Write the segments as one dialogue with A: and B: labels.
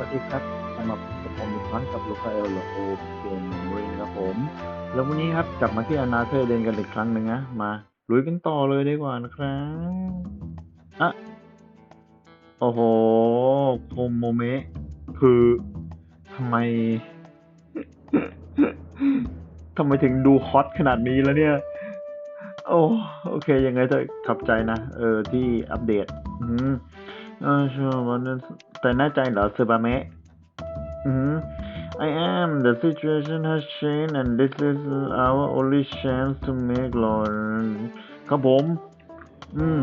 A: วัสดีครับสำหรับผมอีกครั้งกับลูกเอลโลโอเกมเมมโมรีนะครับผม แล้ววันนี้ครับกลับมาที่อนาเธอร์เลนกันอีกครั้งหนึ่งนะ มาลุยกันต่อเลยดีกว่านะครับอะโอ้โหโคมโมเมะคือทำไมทำไมถึงดูฮอตขนาดนี้แล้วเนี่ย โอ้โอเค ยังไงจะขับใจนะ เออที่อัปเดต อืมเออชัวร์วันนั้น แต่แน่ใจเหรอเซบาเมะอืม I am the situation has changed and this is our only chance to make law ครับผม อืม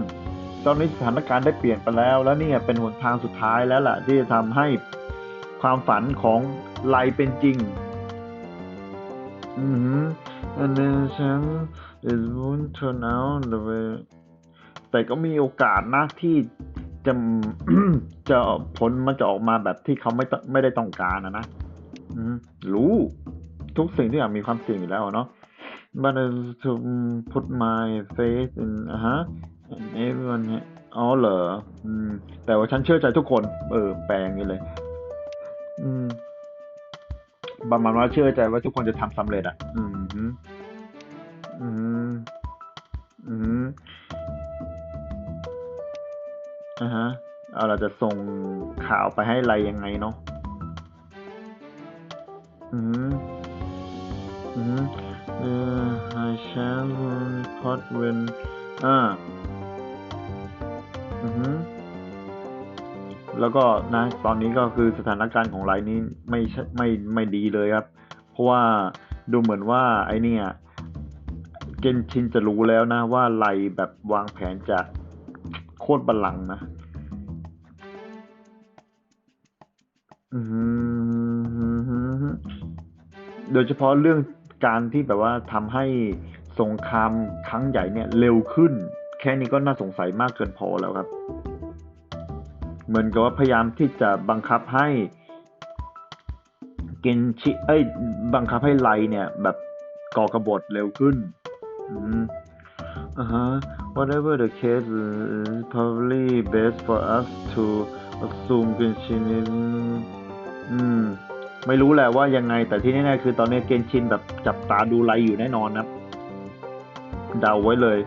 A: ตอนนี้สถานการณ์ได้เปลี่ยนไปแล้ว แล้วนี่เป็นหนทางสุดท้ายแล้วล่ะ ที่จะทำให้ความฝันของไลเป็นจริง อืม and then chance is won't turn out the way แต่ก็มีโอกาสนะที่ จะจะผลมันจะออกมาแบบที่เขาไม่ไม่ได้ต้องการนะนะรู้ทุกสิ่งที่อยากมีความเสี่ยงอยู่แล้วเนาะ but I to put my faith in อะฮะ and everyone เนี่ยอ๋อเหรอแต่ว่าฉันเชื่อใจทุกคน เออ แปลงนี้เลยอืมประมาณว่าเชื่อใจว่าทุกคนจะทำสำเร็จอะ อืมอืมอืม อ่าฮะเอาเราจะส่งข่าวไปให้ไรยังไงเนาะอืมอืมเออ I shall report when อ่าอือฮึแล้วก็นะตอนนี้ก็คือสถานการณ์ของไลน์นี้ไม่ใช่ไม่ไม่ดีเลยครับ เพราะว่าดูเหมือนว่าไอเนี่ยเกนชินจะรู้แล้วนะว่าไลแบบวางแผนจาก คตรบัลลังก์นะโดยเฉพาะเรื่องการที่แบบว่าทำให้สงครามครั้งใหญ่เนี่ย เร็วขึ้น แค่นี้ก็น่าสงสัยมากเกินพอแล้วครับ เหมือนกับว่าพยายามที่จะบังคับให้เกนชิเอ้ย บังคับให้ไลเนี่ย แบบก่อกบฏเร็วขึ้น อืม อ่าฮะ whatever the case is probably best for us to assume เกนชิน is อืม ไม่รู้แหละว่ายังไง แต่ที่แน่ๆคือตอนนี้เกนชินแบบจับตาดูไลอยู่แน่นอนนะเดาไว้เลย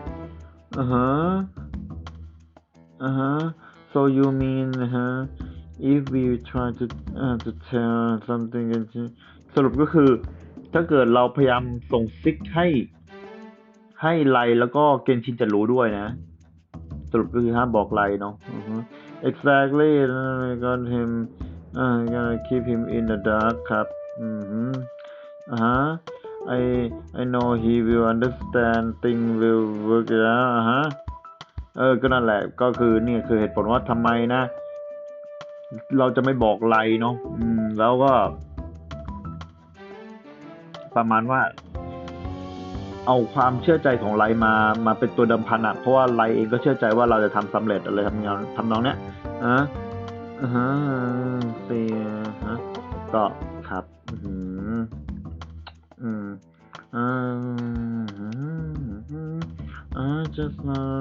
A: อ่าฮะอ่าฮะ so you mean นะฮะ if we try to uh, to tell something กันสรุปก็คือ ถ้าเกิดเราพยายามส่งซิกให้ ให้ไลแล้วก็เกนชินจะรู้ด้วยนะ สรุปก็คือห้ามบอกไลเนาะอือฮึ exactly got him uh, gonna keep him in the dark ครับ อือฮึอ่าฮะ I I know he will understand thing will work it out อ่าฮะ เออ ก็นั่นแหละ ก็คือนี่คือเหตุผลว่าทำไมนะ เราจะไม่บอกไลเนาะ อืม แล้วก็ ประมาณว่า เอาความเชื่อใจของไลมามาเป็นตัวเดิมพันอะเพราะว่าไลเองก็เชื่อใจว่าเราจะทำสำเร็จอะไรทำนองทำนองเนี้ยอะอ่าฮะเสียฮะก็ครับอืมอืมอ่าอ่า just now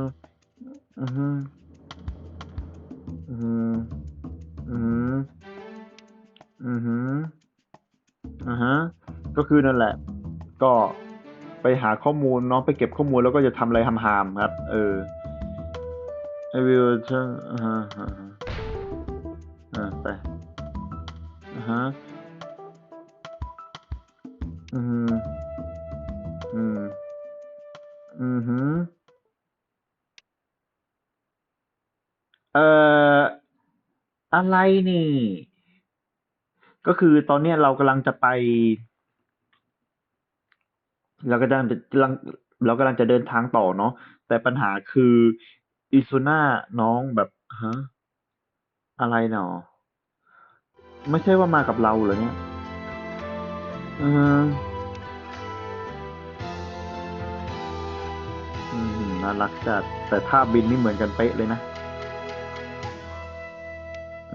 A: อือฮึอืมอืมอือฮึอ่าฮะก็คือนั่นแหละ ก็ ไปหาข้อมูลเนาะไปเก็บข้อมูลแล้วก็จะทำอะไรหามๆครับ เออ I will จะอ่าฮะอ่าฮะอ่าไปอ่าฮะอืมอืมอือฮึเอ่ออะไรนี่ ก็คือตอนเนี้ยเรากำลังจะไป เรากำลังจะกำลังเรากำลังจะเดินทางต่อเนาะแต่ปัญหาคืออิซุน่าน้องแบบฮะอะไรหนอไม่ใช่ว่ามากับเราเหรอเนี่ยอออืมน่ารักจัดแต่ท่าบินนี่เหมือนกันเป๊ะเลยนะ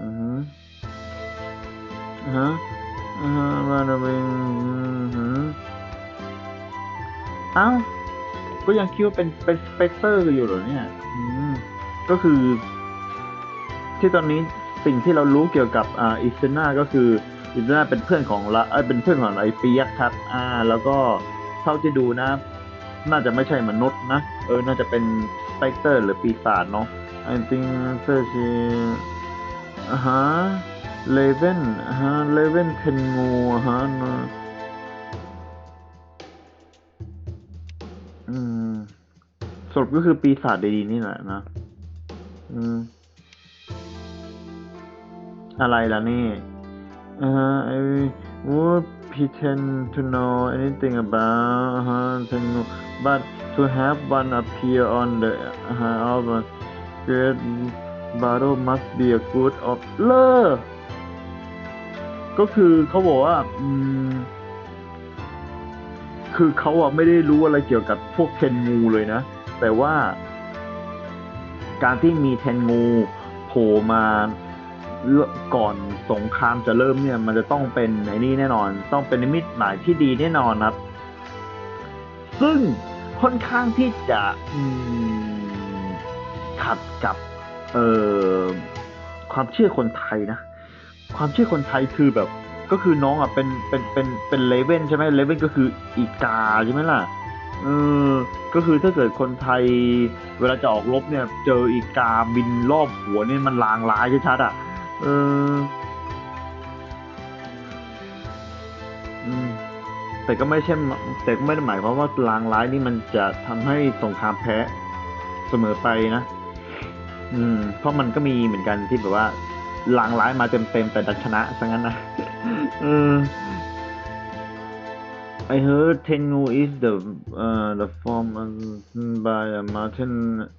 A: อือฮึอ่าฮะอ่าฮะมาดาบินอือฮึ อ้าก็ยังคิดว่าเป็นเป็นสเปกเตอร์อยู่เหรอเนี่ย อืม ก็คือ ที่ตอนนี้สิ่งที่เรารู้เกี่ยวกับอ่าอิสนาก็คืออิสนาเป็นเพื่อนของละเอ้ยเป็นเพื่อนของไอเปียกครับ อ่า แล้วก็เท่าที่ดูนะ น่าจะไม่ใช่มนุษย์นะ เออ น่าจะเป็นสเปกเตอร์หรือปีศาจเนาะ I think search อ่าฮะเลเว่นอ่าฮะเลเว่นเทนงูอ่าฮะ รุปก็คือปีศาจดีๆนี่แหละนะ อืม อะไรล่ะนี่ Uh, I would pretend to know anything about her, but to have one appear on the uh, album Great Battle must be a good of เลอก็คือเขาบอกว่า อืมคือเขาอะไม่ได้รู้อะไรเกี่ยวกับพวกเทนงูเลยนะ แต่ว่า การที่มีเทนงูโผล่มาก่อนสงครามจะเริ่มเนี่ย มันจะต้องเป็นไอ้นี่แน่นอน ต้องเป็นนิมิตหมายที่ดีแน่นอนครับ ซึ่งค่อนข้างที่จะขัดกับเอ่อความเชื่อคนไทยนะ ความเชื่อคนไทยคือแบบ ก็คือน้องอะเป็นเป็นเป็นเป็นเลเว่นใช่ไหมเลเว่นก็คืออีกาใช่ไหมล่ะ เออ ก็คือถ้าเกิดคนไทย เวลาจะออกรบเนี่ย เจออีกาบินรอบหัวเนี่ยมันลางร้ายชัดๆอะ เออ อืม แต่ก็ไม่ใช่แต่ก็ไม่ได้หมายความว่าลางร้ายนี่มันจะทำให้สงครามแพ้เสมอไปนะ อืม เพราะมันก็มีเหมือนกันที่แบบว่าลางร้ายมาเต็มๆแต่ดันชนะซะงั้นนะ เออ I heard Tengu is the uh, the form by a mountain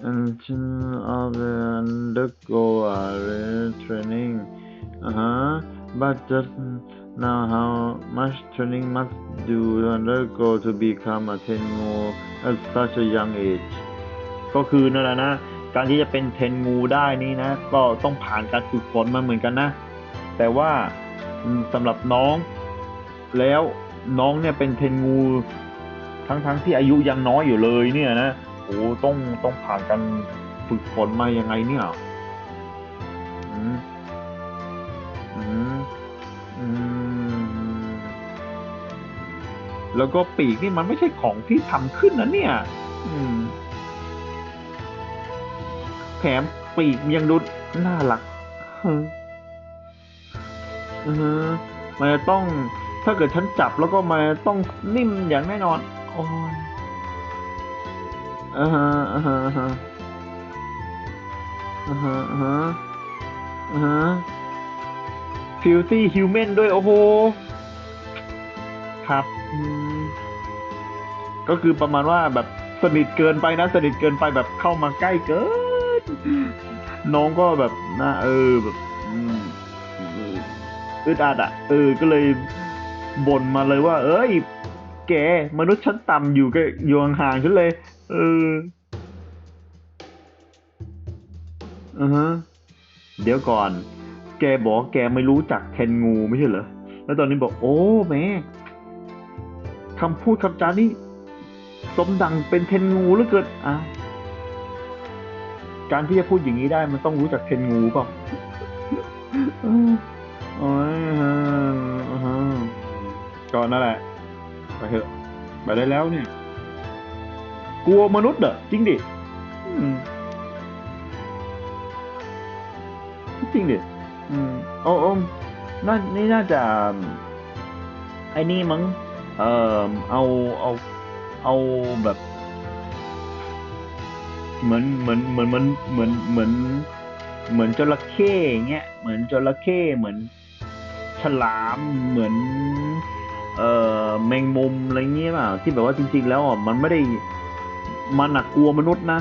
A: and of the undergo uh, training. Uh-huh. But just now, how much training must do undergo to become a Tengu at such a young age? ก็คือนั่นแหละนะ การที่จะเป็นเทนงูได้นี่นะ ก็ต้องผ่านการฝึกฝนมาเหมือนกันนะ แต่ว่าสำหรับน้องแล้ว น้องเนี่ยเป็นเทนงูทั้งๆที่อายุยังน้อยอยู่เลยเนี่ยนะโอ้ต้องต้องผ่านการฝึกฝนมายังไงเนี่ยอืมอืมอืมแล้วก็ปีกนี่มันไม่ใช่ของที่ทำขึ้นนะเนี่ย อืมแถมปีกยังดูน่ารักเออือฮะมันจะต้อง ถ้าเกิดฉันจับแล้วก็มันจะต้องนิ่มอย่างแน่นอนโอ้ยอ่าฮะอ่าฮะอ่าฮะอ่าฮะอ่าฮะอ่าฮะฟิวตี้ฮิวแมนด้วย โอ้โห ครับอืมก็คือประมาณว่าแบบสนิทเกินไปนะ สนิทเกินไปแบบเข้ามาใกล้เกิน น้องก็แบบน่าเออแบบอืมอึดอัดอะ เออ ก็เลย บ่นมาเลยว่า เอ้ย แกมนุษย์ชั้นต่ำอยู่ก็อยู่ห่างๆฉันเลย เอออือฮะเดี๋ยวก่อน แกบอกแกไม่รู้จักเทนงูไม่ใช่เหรอ แล้วตอนนี้บอก โอ้แม่คำพูดคำจานี่สมดังเป็นเทนงูหลือเกินอะการที่จะพูดอย่างนี้ได้มันต้องรู้จักเทนงูเปล่าออโอ้ยฮะอ่าฮะ ก่อนนั่นแหละไปเถอะไปได้แล้วเนี่ย กลัวมนุษย์เหรอจริงดิอืมจริงดิอืมโอ้โอ้น่านี่น่าจะไอ้นี่มั้งเอ่อเอาเอาเอาแบบ เหมือนเหมือนเหมือนเหมือนเหมือนเหมือนเหมือนจระเข้อย่างเงี้ยเหมือนจระเข้เหมือน ฉลามเหมือน เอ่อแมงมุมอะไรเงี้ยเปล่าที่แบบว่าจริง ๆ แล้วอะมันไม่ได้มันหน่ะกลัวมนุษย์นะ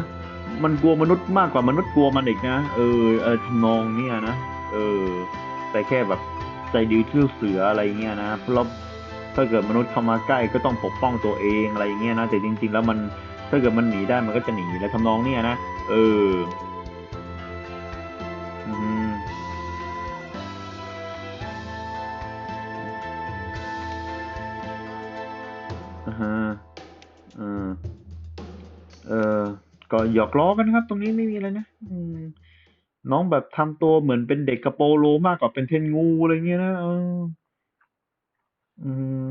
A: มันกลัวมนุษย์มากกว่ามนุษย์กลัวมันอีกนะเออเออทำนองเนี้ยนะเออ แต่แค่แบบใจดีที่เสืออะไรเงี้ยนะเพราะถ้าเกิดมนุษย์เข้ามาใกล้ก็ต้องปกป้องตัวเองอะไรเงี้ยนะแต่จริง ๆ แล้วมันถ้าเกิดมันหนีได้มันก็จะหนีแล้วทำนองเนี้ยนะเออ ฮะเออเออก็หยอกล้อกันครับ ตรงนี้ไม่มีอะไรนะอืมน้องแบบทำตัวเหมือนเป็นเด็กกระโปโลมากกว่าเป็นเทนงูอะไรเงี้ยนะเอออืม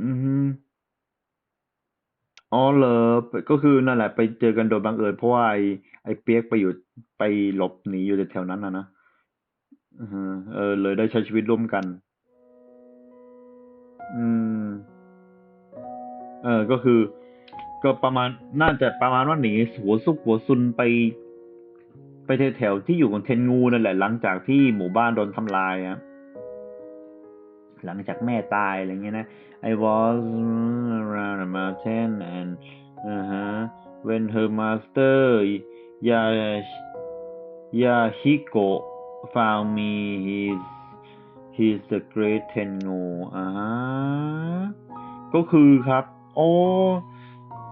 A: อืมอ๋อเหรอก็คือนั่นแหละไปเจอกันโดยบังเอิญเพราะว่าไอ้ไอ้เปียกไปอยู่ไปหลบหนีอยู่แถวๆนั้นนะนะอือฮึเออ เลยได้ใช้ชีวิตร่วมกัน อืม เออก็คือ ก็ประมาณน่าจะประมาณว่าหนีหัวซุกหัวซุนไป ไปแถวๆที่อยู่กับเทนงูนั่นแหละ หลังจากที่หมู่บ้านโดนทำลายอะหลังจากแม่ตายอะไรเงี้ยนะ I was around a mountain and uh-huh when her master Ya Yahiko found me he's he's the great Tengu อ่าก็คือครับ โอ้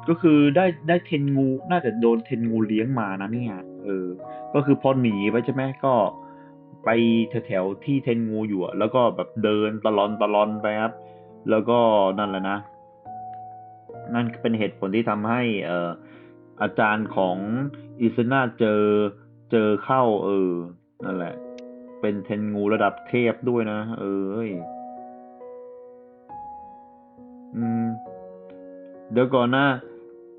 A: ก็คือได้ได้เทนงู น่าจะโดนเทนงูเลี้ยงมานะเนี่ย เออ ก็คือพอหนีไปใช่ไหมก็ไปแถวๆที่เทนงูอยู่อะแล้วก็แบบเดินตะลอนตะลอนไปครับ แล้วก็นั่นแหละนะ นั่นเป็นเหตุผลที่ทำให้เอ่ออาจารย์ของอิซนาเจอเจอเข้า เออ นั่นแหละ เป็นเทนงูระดับเทพด้วยนะ เออเอ้ยอืม เดี๋ยวก่อนนะ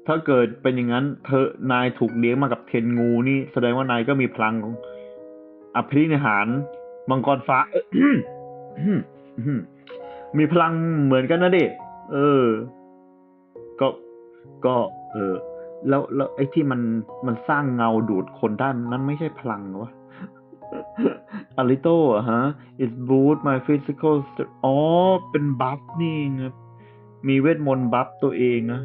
A: ถ้าเกิดเป็นอย่างนั้น เธอนายถูกเลี้ยงมากับเทนงูนี่แสดงว่านายก็มีพลังของอภินิหารมังกรฟ้ามีพลังเหมือนกันนะเด็เออ ก็ ก็ เออ แล้วแล้วไอ้ที่มันมันสร้างเงาดูดคนได้นั้นไม่ใช่พลังหรอวะ a little อะฮะ it boost my physical อ๋อ เป็นบัฟนี่ไง มีเวทมนต์บัฟตัวเองนะ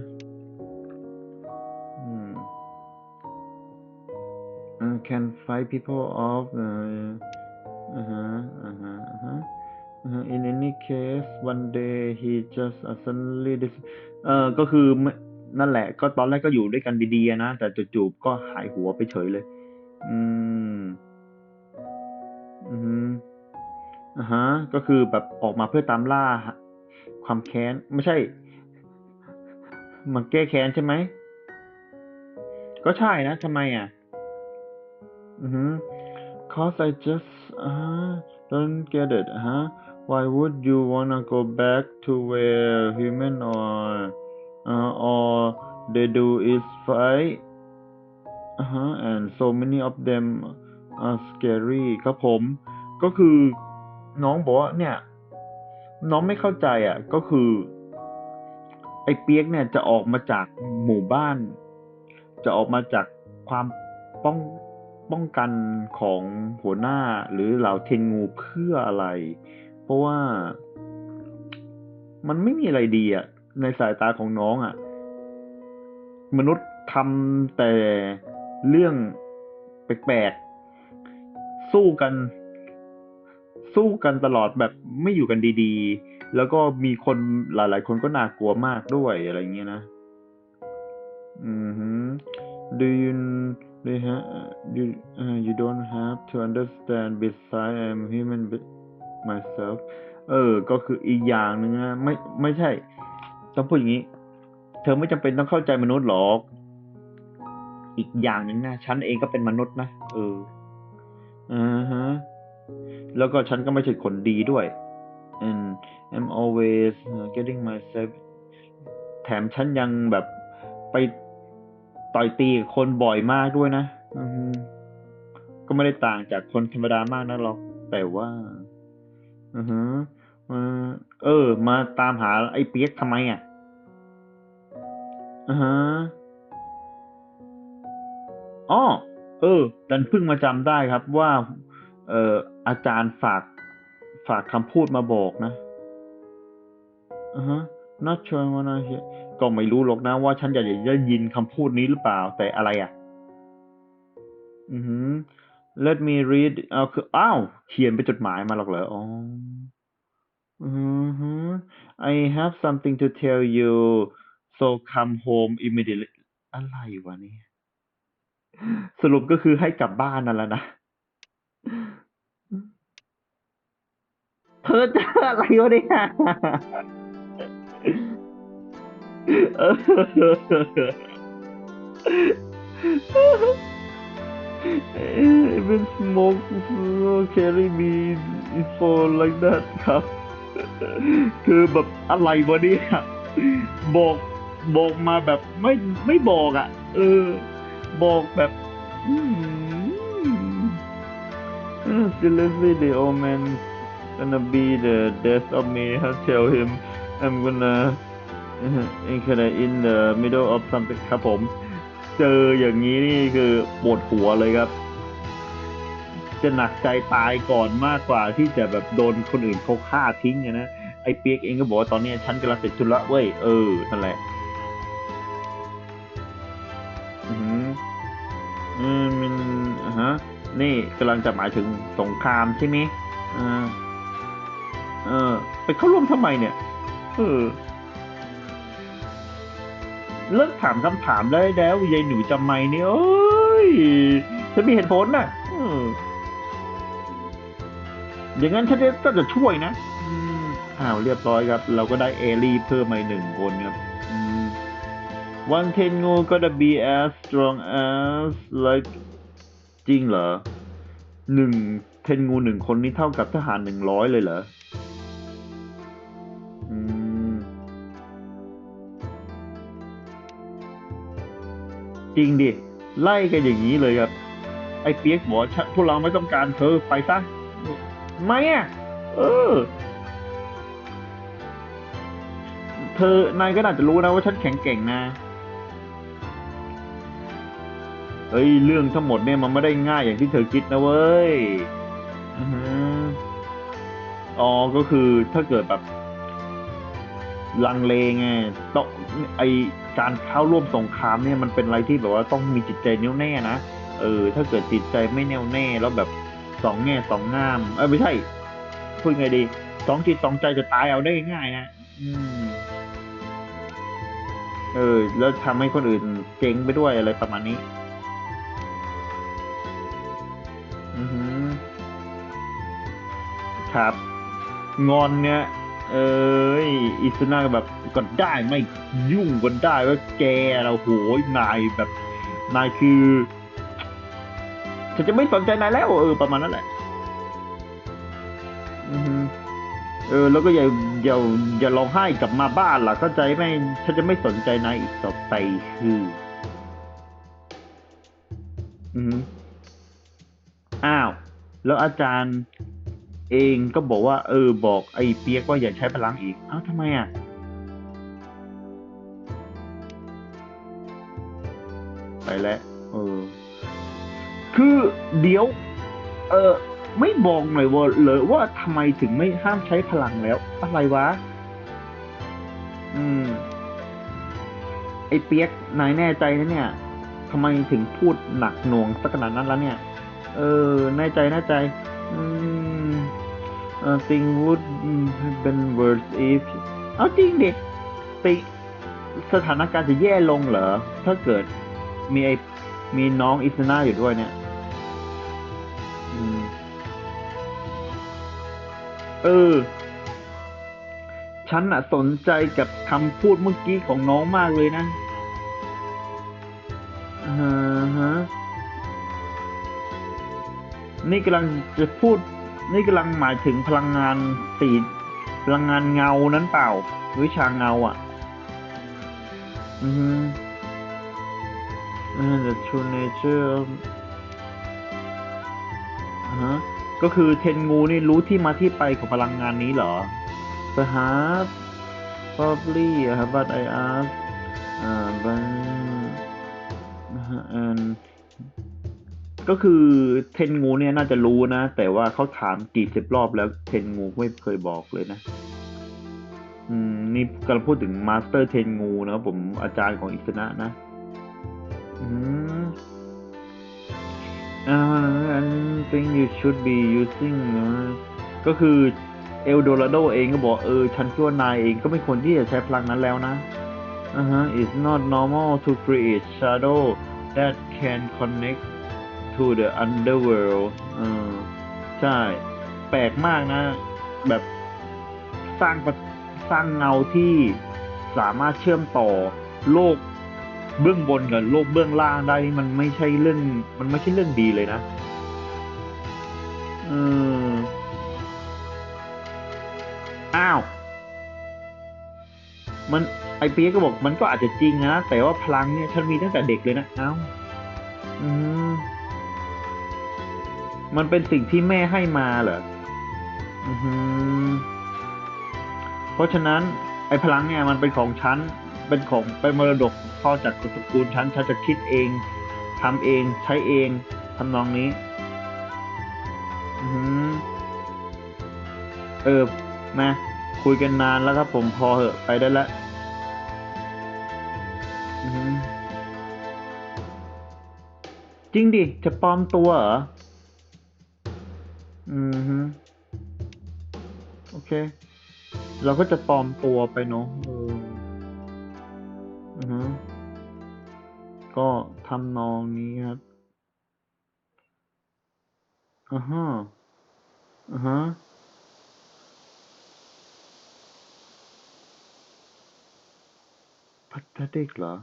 A: อืม can fight people off อ่าฮะอ่าฮะอ่าฮะ Uh, in any case one day he just suddenly dis เอ่อก็คือนั่นแหละ ก็ตอนแรกก็อยู่ด้วยกันดีๆนะ แต่จู่ๆก็หายหัวไปเฉยเลย อืม อืมอ่าฮะ ก็คือแบบออกมาเพื่อตามล่า ความแค้นไม่ใช่มาแก้แค้นใช่ไหม ก็ใช่นะทำไมอะ อือฮึ cause I just uh don't get it huh why would you wanna go back to where human or uh, or they do is fight uh-huh and so many of them are scary ครับผม ก็คือน้องบอกว่าเนี่ย น้องไม่เข้าใจอะ ก็คือ ไอ้เปียกเนี่ยจะออกมาจากหมู่บ้าน จะออกมาจากความป้องป้องกันของหัวหน้าหรือเหล่าเทนงูเพื่ออะไร เพราะว่ามันไม่มีอะไรดีอะ ในสายตาของน้องอะ มนุษย์ทำแต่เรื่องแปลกๆ สู้กัน สู้กันตลอดแบบไม่อยู่กันดีๆ แล้วก็มีคนหลาย ๆ คนก็น่ากลัวมากด้วยอะไรเงี้ยนะ อือฮึ do you do you ha you uh, you don't have to understand besides I'm human myself เออ ก็คืออีกอย่างหนึ่งนะไม่ไม่ใช่ต้องพูดอย่างนี้ เธอไม่จำเป็นต้องเข้าใจมนุษย์หรอก อีกอย่างหนึ่งนะฉันเองก็เป็นมนุษย์นะเอออ่าฮะ แล้วก็ฉันก็ไม่ใช่คนดีด้วย and I'm always getting myself แถมฉันยังแบบไปต่อยตีกับคนบ่อยมากด้วยนะก็ไม่ได้ต่างจากคนธรรมดามากนะหรอก แต่ว่าอือฮึมาเออ มาตามหาไอ้เปียกทำไมอะอือฮะอ๋อเออ ดันเพิ่งมาจำได้ครับว่า เอ่อ อาจารย์ฝากฝากคำพูดมาบอกนะอือฮะ not sure what I hear ก็ไม่รู้หรอกนะว่าฉันอยากจะได้ยินคำพูดนี้หรือเปล่า แต่อะไรอะ อือฮึ let me read เอาคืออ้าวเขียนเป็นจดหมายมาหรอกเหรออ๋ออือฮึ I have something to tell you so come home immediately อะไรวะเนี่ย สรุปก็คือให้กลับบ้านนั่นแหละนะ เธอเจออะไรวะเนี่ยเออ even smoke carry me for like that ครับ คือแบบอะไรวะเนี่ยบอกบอกมาแบบไม่ไม่บอกอะ เออ บอกแบบอืม Uh, Seriously, the old man gonna be the death of me. I tell him I'm gonna in kinda in the middle of something ครับผม เจออย่างนี้นี่คือปวดหัวเลยครับ จะหนักใจตายก่อนมากกว่าที่จะแบบโดนคนอื่นเขาฆ่าทิ้งนะ ไอ้เปียกเองก็บอกว่าตอนนี้ฉันกำลังเสร็จธุระเว้ย เออ นั่นแหละอือหืออืมมันฮะ นี่กำลังจะหมายถึงสงครามใช่ไหมเออ เออ ไปเข้าร่วมทำไมเนี่ย เออ เลิกถามคำถามได้แล้วยายหนูจำไม่เนี่ยโอ้ยฉันมีเหตุผลน่ะเอออย่างนั้นฉันจะก็จะช่วยนะอืมอ้าวเรียบร้อยครับ เราก็ได้เอลี่เพิ่มมาอีกหนึ่งคนครับอืม one ten งู gotta be as strong as like จริงเหรอหนึ่งเทนงูหนึ่งคนนี้เท่ากับทหารหนึ่งร้อยเลยเหรออื จริงดิ ไล่กันอย่างนี้เลยครับ ไอ้เปียกบอกฉันพวกเราไม่ต้องการเธอไปซะไม่อะ เออ เธอนายก็น่าจะรู้นะว่าฉันแข็งเก่งนะ เฮ้ย เรื่องทั้งหมดเนี่ยมันไม่ได้ง่ายอย่างที่เธอคิดนะเว้ยอ๋อ ก็คือถ้าเกิดแบบลังเลไงต้องไอ การเข้าร่วมสงครามเนี่ยมันเป็นอะไรที่แบบว่าต้องมีจิตใจแน่วแน่นะเออ ถ้าเกิดจิตใจไม่แน่วแน่แล้วแบบสองแง่สองงาม เออไม่ใช่พูดไงดีสองจิตสองใจจะตายเอาได้ง่ายนะอืม เออ แล้วทำให้คนอื่นเจ๊งไปด้วยอะไรประมาณนี้ อือหือครับ งอนเนี่ย เอ้ยอิสนาแบบก็ได้ไม่ยุ่งกันได้ว่าแกเราโหยนายแบบนายคือฉันจะไม่สนใจนายแล้วเออประมาณนั้นแหละอือหือเออ แล้วก็อย่าอย่าอย่าร้องไห้กลับมาบ้านล่ะเข้าใจไหมฉันจะไม่สนใจนายอีกต่อไปคืออือหืออ้าว แล้วอาจารย์ เองก็บอกว่า เออบอกไอ้เปียกว่าอย่าใช้พลังอีก เอ้าทำไมอะไปแล้วเออ คือเดี๋ยว เออไม่บอกหน่อยว่าเลยว่าทำไมถึงไม่ห้ามใช้พลังแล้ว อะไรวะ อืม ไอ้เปียกนายแน่ใจนะเนี่ยทำไมถึงพูดหนักหน่วงสักขนาดนั้นแล้วเนี่ย เออ แน่ใจแน่ใจ อืมเออ thing would been worse if เอาจริงดิ ไปสถานการณ์จะแย่ลงเหรอ ถ้าเกิดมีไอมีน้องอิสนาอยู่ด้วยเนี่ยอเออ ฉันอะสนใจกับคำพูดเมื่อกี้ของน้องมากเลยนะ นี่กำลังจะพูด นี่กำลังหมายถึงพลังงานสีพลังงานเงานั้นเปล่า วิชาเงาอะ อือฮึอ่า the true nature of อ่าฮะก็คือเทนงูนี่รู้ที่มาที่ไปของพลังงานนี้เหรอ perhaps probably but I ask uh, but and ก็คือเทนงูเนี่ยน่าจะรู้นะ แต่ว่าเขาถามกี่สิบรอบแล้วเทนงูไม่เคยบอกเลยนะอืมนี่กำลังพูดถึงมาสเตอร์เทนงูนะครับผมอาจารย์ของอิสนะนะ อืม อ่า I think you should be using นะก็คือเอลโดราโดเองก็บอกเออ ฉันคิดว่านายเองก็ไม่ควรที่จะใช้พลังนั้นแล้วนะอ่าฮะ it's not normal to create shadow that can connect to the underworld เออใช่ แปลกมากนะ แบบสร้างประสร้างเงาที่สามารถเชื่อมต่อโลกเบื้องบนกับโลกเบื้องล่างได้นี่มันไม่ใช่เรื่อง มันไม่ใช่เรื่องดีเลยนะอืมอ้าว มันไอเปีกก็บอกมันก็อาจจะจริงนะ แต่ว่าพลังเนี่ยฉันมีตั้งแต่เด็กเลยนะ เอ้า อืม มันเป็นสิ่งที่แม่ให้มาเหรออเพราะฉะนั้น ไอ้พลังเนี่ยมันเป็นของฉัน เป็นของเป็นมรดกพ่อจากตระกูลฉัน ฉันจะคิดเองทำเองใช้เองทำนองนี้อืออเออมาคุยกันนานแล้วครับผมพอเหอะ ไปได้แล้วจริงดิ จะปลอมตัวเหรอ อือฮึโอเค เราก็จะปลอมตัวไปเนาะเอออือฮึก็ทำนองนี้ครับอ่าฮะอ่าฮะ pathetic เหรอ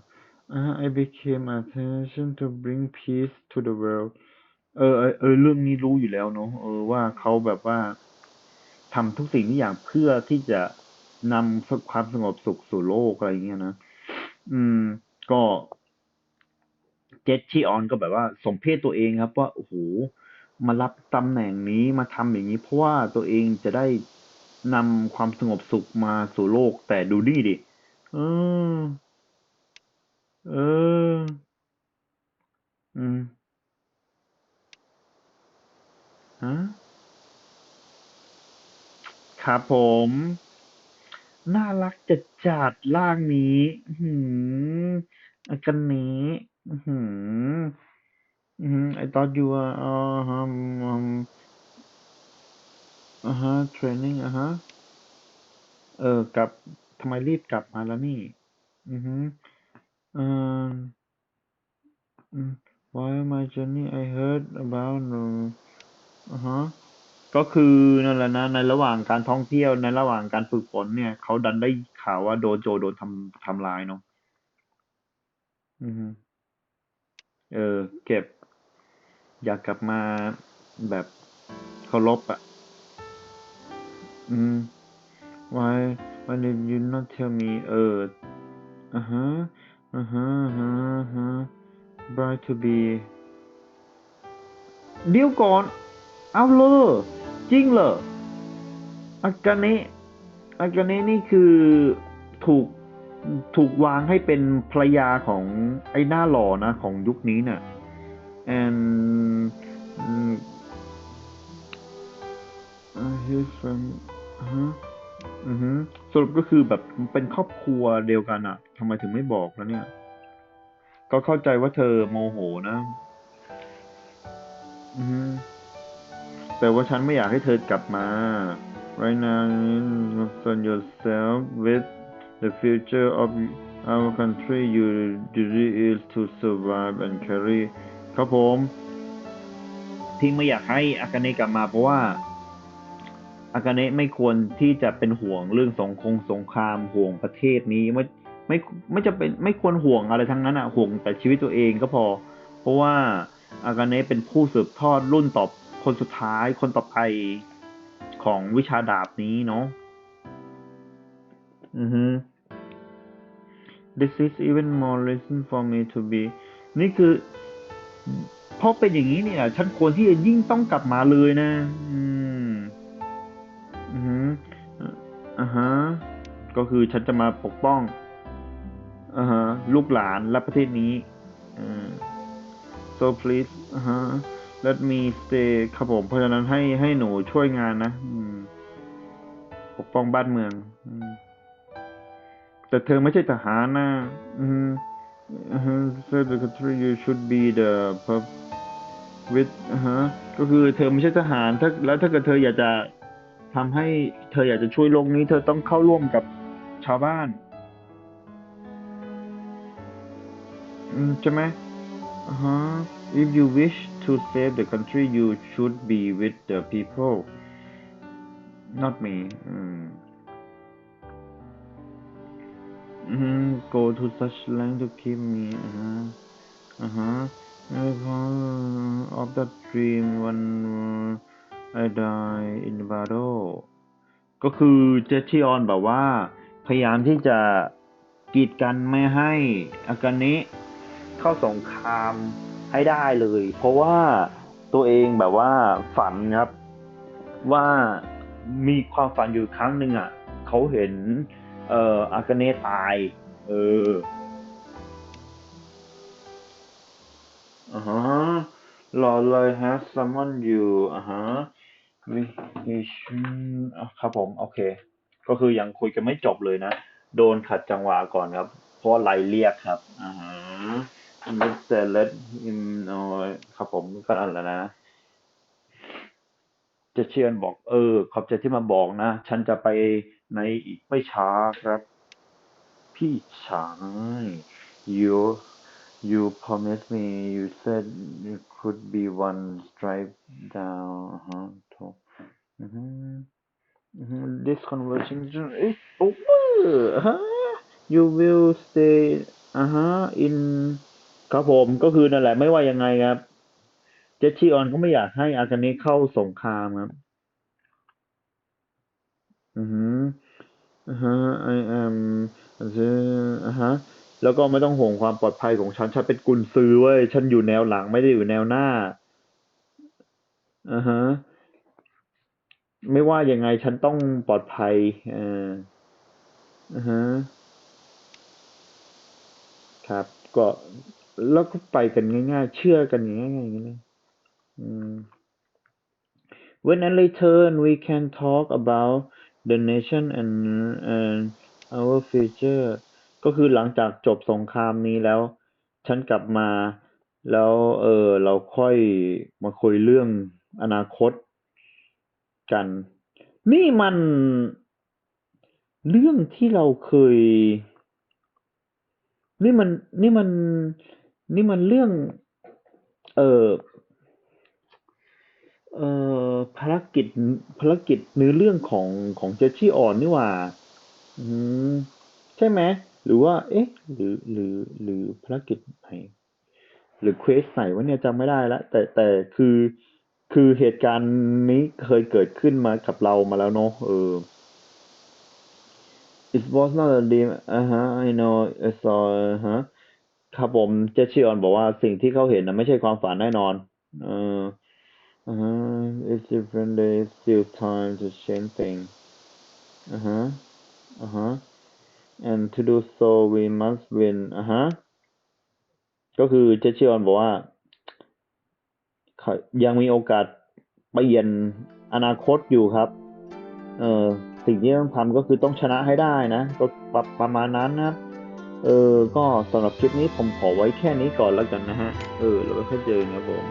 A: อ่า I became attention to bring peace to the world เออเออเรื่องนี้รู้อยู่แล้วเนาะเออว่าเขาแบบว่าทำทุกสิ่งทุกอย่างเพื่อที่จะนำความสงบสุขสู่โลกอะไรเงี้ยนะอืม ก็เจสชีออนก็แบบว่า สมเพศตัวเองครับ ว่าโอ้โหมารับตำแหน่งนี้มาทำอย่างนี้ เพราะว่าตัวเองจะได้นำความสงบสุขมาสู่โลก แต่ดูนี่ดิเออ เออ อืม ฮะครับผม น่ารักจัดจัดร่างนี้อื้อหืออากันนี้อื้อหืออือหือ I thought you were อ่าฮะอ่าฮะ training อ่าฮะเออกลับทำไมรีบกลับมาแล้วนี่ อือหือเอ่อ Why my journey I heard about อ่าฮะ ก็คือนั่นแหละนะในระหว่างการท่องเที่ยวในระหว่างการฝึกฝนเนี่ย เขาดันได้ข่าวว่าโดโจโดนทำทำร้ายเนาะอือฮึ เออ เก็บ อยากกลับมาแบบเคารพอะ อืม why why did you not tell me เอออ่าฮะอ่าฮะอ่าฮะอ่าฮะ bright to be เดี๋ยวก่อน เอาเลยจริงเหรออากาเนะอากาเนะนี่คือถูกถูกวางให้เป็นภรรยาของไอ้หน้าหล่อนะ ของยุคนี้น่ะ and อืม uh, his family อ่าฮะอือฮึสรุปก็คือแบบเป็นครอบครัวเดียวกันอะทำไมถึงไม่บอกแล้วเนี่ย ก็เข้าใจว่าเธอโมโหนะ อือฮึ แต่ว่าฉันไม่อยากให้เธอกลับมา right now concern yourself with the future of our country your duty is to survive and carry ครับผม ที่ไม่อยากให้อากาเนะกลับมาเพราะว่าอากาเนะไม่ควรที่จะเป็นห่วงเรื่องสงคงสงครามห่วงประเทศนี้ไม่ไม่ไม่จะเป็นไม่ควรห่วงอะไรทั้งนั้นอะห่วงแต่ชีวิตตัวเองก็พอ เพราะว่าอากาเนะเป็นผู้สืบทอดรุ่นต่อ คนสุดท้ายคนต่อไปของวิชาดาบนี้เนาะอือฮึ This is even more reason for me to be นี่คือ เพราะเป็นอย่างนี้เนี่ย ฉันควรที่จะยิ่งต้องกลับมาเลยนะ อืม อือฮึอ่าฮะ ก็คือฉันจะมาปกป้องอ่าฮะ ลูกหลานและประเทศนี้อืม so please อ่าฮะ let me stay ครับผม เพราะฉะนั้นให้ให้หนูช่วยงานนะปกป้องบ้านเมืองแต่เธอไม่ใช่ทหารนะอืม so the country you should be the pub with ฮะก็คือเธอไม่ใช่ทหารถ้าแล้วถ้าเกิดเธออยากจะทำให้เธออยากจะช่วยโลกนี้ เธอต้องเข้าร่วมกับชาวบ้านใช่ไหมอ่าฮะ if you wish to save the country you should be with the people not me อืม Mm, go to such length to keep me. Uh-huh. Uh-huh. of that dream when I die in battle ก็คือเจสชิออนแบบว่า พยายามที่จะกีดกันไม่ให้อากาเนะเข้าสงคราม ให้ได้เลย เพราะว่าตัวเองแบบว่าฝันครับว่ามีความฝันอยู่ครั้งหนึ่งอะเขาเห็น เอ่ออากาเนตาย เอออ่าฮะรอเลยฮะ summon you อ่าฮะ Vision อะครับผม โอเค ก็คือยังคุยกันไม่จบเลยนะ โดนขัดจังหวะก่อนครับ เพราะไลเรียกครับอ่า ฮะ Mr. Let him know ครับผมก็อันแล้วนะ จะเชียนบอก เออ ขอบใจที่มาบอกนะ ฉันจะไปในอีกไม่ช้าครับ พี่ชาย you you promised me you said you could be one strike down อ่าฮะโถอือฮึอือฮึ this conversation is over อ่าฮะ you will stay อ่าฮะ in ครับผมก็คือนั่นแหละไม่ว่ายังไงครับ เจสชีออนก็ไม่อยากให้อากาเนะเข้าสงครามครับ อือฮึอ่าฮะ I am อ่าฮะ แล้วก็ไม่ต้องห่วงความปลอดภัยของฉัน ฉันเป็นกุนซือเว้ย ฉันอยู่แนวหลังไม่ได้อยู่แนวหน้าอ่าฮะ ไม่ว่ายังไงฉันต้องปลอดภัยอ่าอ่าฮะ ครับ ก็ แล้วก็ไปกันง่ายๆ เชื่อกันอย่างง่ายๆอย่างนี้เลยอืม When I return, we can talk about the nation and and our future ก็คือหลังจากจบสงครามนี้แล้ว ฉันกลับมาแล้วเออเราค่อยมาคุยเรื่องอนาคตกัน นี่มันเรื่องที่เราเคย นี่มันนี่มัน นี่มันเรื่อง เอ่อเอ่อภารกิจภารกิจเนื้อเรื่องของของเจสซี่ออนนี่ว่า อืมใช่ไหมหรือว่า เอ๊ะ หรือหรือหรือภารกิจไหนหรือเควสไหนวะเนี่ยจำไม่ได้แล้วแต่แต่คือคือเหตุการณ์นี้เคยเกิดขึ้นมากับเรามาแล้วเนาะเออ It was not a dream อ่าฮะ I know I saw อ่าฮะ ครับผมเจสซี่ออนบอกว่าสิ่งที่เขาเห็นนะไม่ใช่ความฝันแน่นอน เอออ่า It's different day still time to change things อ่าฮะอ่าฮะ and to do so we must win อ่าฮะก็คือเจสซี่ออนบอกว่าเขายังมีโอกาสเปลี่ยนอนาคตอยู่ครับ เออสิ่งที่ต้องทำก็คือต้องชนะให้ได้นะ ก็ประประมาณนั้นนะครับ เออ ก็สำหรับคลิปนี้ผมขอไว้แค่นี้ก่อนแล้วกันนะฮะ เออแล้วก็ค่อยเจอนะผม